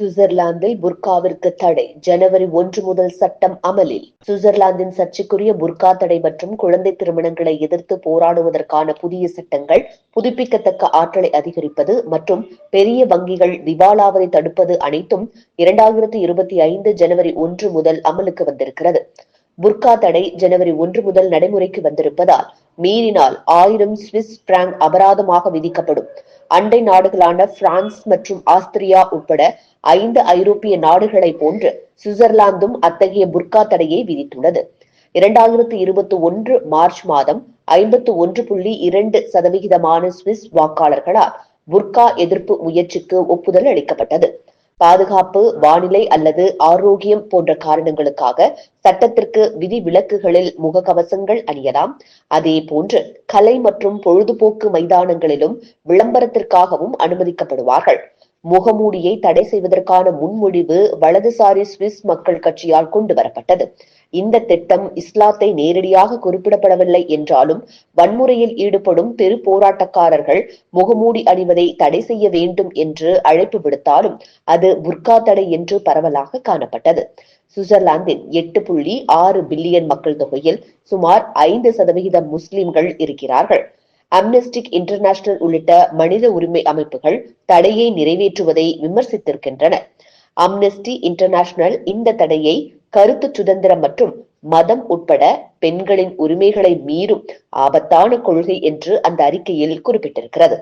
சுவிட்சர்லாந்தில் புர்காவிற்கு தடை ஜனவரி ஒன்று முதல் சட்டம் அமலில். சுவிட்சர்லாந்தின் சர்ச்சைக்குரிய புர்கா தடை மற்றும் குழந்தை திருமணங்களை எதிர்த்து போராடுவதற்கான புதிய சட்டங்கள் புதுப்பிக்கத்தக்க ஆற்றலை அதிகரிப்பது மற்றும் பெரிய வங்கிகள் திவாலாவதை தடுப்பது அனைத்தும் இரண்டாயிரத்தி இருபத்தி ஐந்து ஜனவரி ஒன்று முதல் அமலுக்கு வந்திருக்கிறது. புர்கா தடை ஜனவரி ஒன்று முதல் நடைமுறைக்கு வந்திருப்பதால் மீறினால் ஆயிரம் சுவிஸ் பிராங்க் அபராதமாக விதிக்கப்படும். அண்டை நாடுகளான பிரான்ஸ் மற்றும் ஆஸ்திரியா உட்பட ஐந்து ஐரோப்பிய நாடுகளை போன்று சுவிட்சர்லாந்தும் அத்தகைய புர்கா தடையை விதித்துள்ளது. இரண்டாயிரத்து இருபத்தி ஒன்று மார்ச் மாதம் ஐம்பத்து ஒன்று புள்ளி இரண்டு சதவிகிதமான சுவிஸ் வாக்காளர்களால் புர்கா எதிர்ப்பு முயற்சிக்கு ஒப்புதல் அளிக்கப்பட்டது. பாதுகாப்பு வானிலை அல்லது ஆரோக்கியம் போன்ற காரணங்களுக்காக சட்டத்திற்கு விதி விலக்குகளில் முகக்கவசங்கள் அணியலாம். அதே போன்று கலை மற்றும் பொழுதுபோக்கு மைதானங்களிலும் விளம்பரத்திற்காகவும் அனுமதிக்கப்படுவார்கள். முகமூடியை தடை செய்வதற்கான முன்மொழிவு வலதுசாரி சுவிஸ் மக்கள் கட்சியால் கொண்டு வரப்பட்டது. இந்த திட்டம் இஸ்லாத்தை நேரடியாக குறிப்பிடப்படவில்லை என்றாலும் வன்முறையில் ஈடுபடும் பெரு போராட்டக்காரர்கள் முகமூடி அணிவதை தடை செய்ய வேண்டும் என்று அழைப்பு விடுத்தாலும் அது புர்கா தடை என்று பரவலாக காணப்பட்டது. சுவிட்சர்லாந்தின் எட்டு புள்ளி ஆறு பில்லியன் மக்கள் தொகையில் சுமார் ஐந்து சதவிகிதம் முஸ்லிம்கள் இருக்கிறார்கள். அம்னஸ்டிக் இன்டர்நேஷனல் உள்ளிட்ட மனித உரிமை அமைப்புகள் தடையை நிறைவேற்றுவதை விமர்சித்திருக்கின்றன. அம்னஸ்டி இன்டர்நேஷனல் இந்த தடையை கருத்து சுதந்திரம் மற்றும் மதம் உட்பட பெண்களின் உரிமைகளை மீறும் ஆபத்தான கொள்கை என்று அந்த அறிக்கையில் குறிப்பிட்டிருக்கிறது.